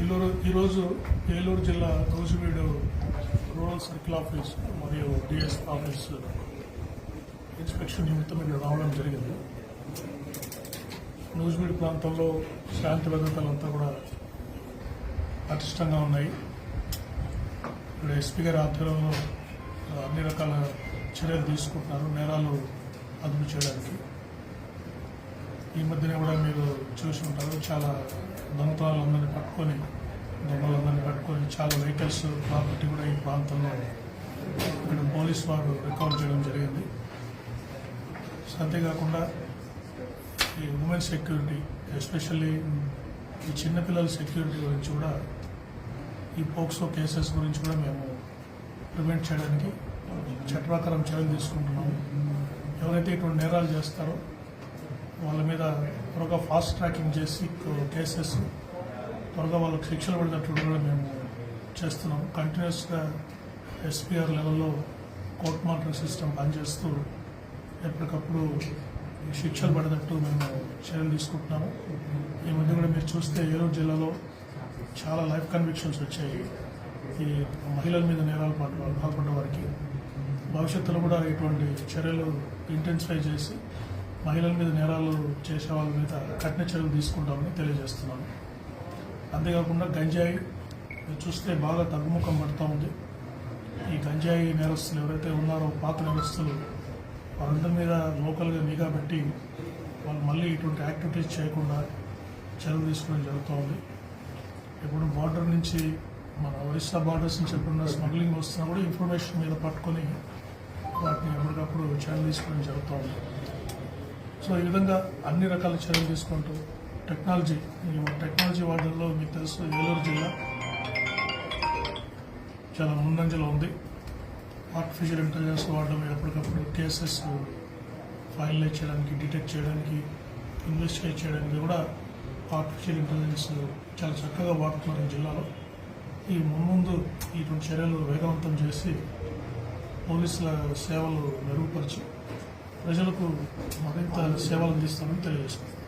ఏలూరు ఈరోజు ఏలూరు జిల్లా కౌసువీడు రూరల్ సర్కిల్ ఆఫీస్ మరియు డిఎస్ ఆఫీస్ ఇన్స్పెక్షన్ నిమిత్తం ఇక్కడ రావడం జరిగింది. నూజివీడు ప్రాంతంలో శాంతి భద్రతలంతా కూడా పటిష్టంగా ఉన్నాయి. ఇక్కడ ఎస్పీ గారి ఆధ్వర్యంలో అన్ని రకాల చర్యలు తీసుకుంటున్నారు. నేరాలు అదుపు చేయడానికి. ఈ మధ్యనే కూడా మీరు చూసి ఉంటారు చాలా దొంగతనాలందరినీ పట్టుకొని దొంగలందరినీ పట్టుకొని చాలా వెహికల్స్ ప్రాపర్టీ కూడా ఈ ప్రాంతంలో ఇక్కడ పోలీస్ వారు రికార్డ్ చేయడం జరిగింది. అంతేకాకుండా ఈ ఉమెన్ సెక్యూరిటీ ఎస్పెషల్లీ ఈ చిన్నపిల్లల సెక్యూరిటీ గురించి కూడా ఈ పోక్సో కేసెస్ గురించి కూడా మేము ప్రివెంట్ చేయడానికి చట్టప్రకారం చర్యలు తీసుకుంటున్నాము. ఎవరైతే ఇటువంటి నేరాలు చేస్తారో వాళ్ళ మీద త్వరగా ఫాస్ట్ ట్రాకింగ్ చేసి కేసెస్ త్వరగా వాళ్ళకి శిక్షలు పడినట్టు కూడా మేము చేస్తున్నాం. కంటిన్యూస్గా ఎస్పీఆర్ లెవెల్లో కోర్ట్ మానిటరింగ్ సిస్టమ్ పనిచేస్తూ ఎప్పటికప్పుడు ఈ శిక్షలు పడినట్టు మేము చర్యలు తీసుకుంటున్నాము. ఈ మధ్య కూడా మీరు చూస్తే ఏలూరు జిల్లాలో చాలా లైఫ్ కన్విక్షన్స్ వచ్చాయి. ఈ మహిళల మీద నేరాలు పాల్పడ్డ వారికి భవిష్యత్తులో కూడా ఇటువంటి చర్యలు ఇంటెన్సిఫై చేసి మహిళల మీద నేరాలు చేసే వాళ్ళ మీద కఠిన చర్యలు తీసుకుంటామని తెలియజేస్తున్నాను. అంతేకాకుండా గంజాయి చూస్తే బాగా తగ్గుముఖం పడుతూ ఉంది. ఈ గంజాయి నేరస్తులు ఎవరైతే ఉన్నారో పాత నేరస్తులు వాళ్ళందరి మీద లోకల్గా నిఘా పెట్టి వాళ్ళు మళ్ళీ ఇటువంటి యాక్టివిటీస్ చేయకుండా చర్యలు తీసుకోవడం జరుగుతూ ఉంది. ఇప్పుడు బార్డర్ నుంచి మన ఒరిస్సా బార్డర్స్ నుంచి ఎప్పుడున్న స్మగ్లింగ్ వస్తున్నా కూడా ఇన్ఫర్మేషన్ మీద పట్టుకొని వాటిని ఎప్పటికప్పుడు చర్యలు తీసుకోవడం జరుగుతూ ఉంది. సో ఈ విధంగా అన్ని రకాల చర్యలు తీసుకుంటూ టెక్నాలజీ టెక్నాలజీ వాడడంలో మీకు తెలుసు ఏలూరు జిల్లా చాలా ముందంజలో ఉంది. ఆర్టిఫిషియల్ ఇంటెలిజెన్స్ వాడడం ఎప్పటికప్పుడు కేసెస్ ఫైల్ చేయడానికి డిటెక్ట్ చేయడానికి ఇన్వెస్టిగేట్ చేయడానికి కూడా ఆర్టిఫిషియల్ ఇంటెలిజెన్స్ చాలా చక్కగా వాడుతున్నారు ఈ జిల్లాలో. ఈ మున్ముందు ఇటువంటి చర్యలు వేగవంతం చేసి పోలీసుల సేవలు మెరుగుపరిచి ప్రజలకు మరింత సేవలు అందిస్తామని తెలియజేస్తున్నాను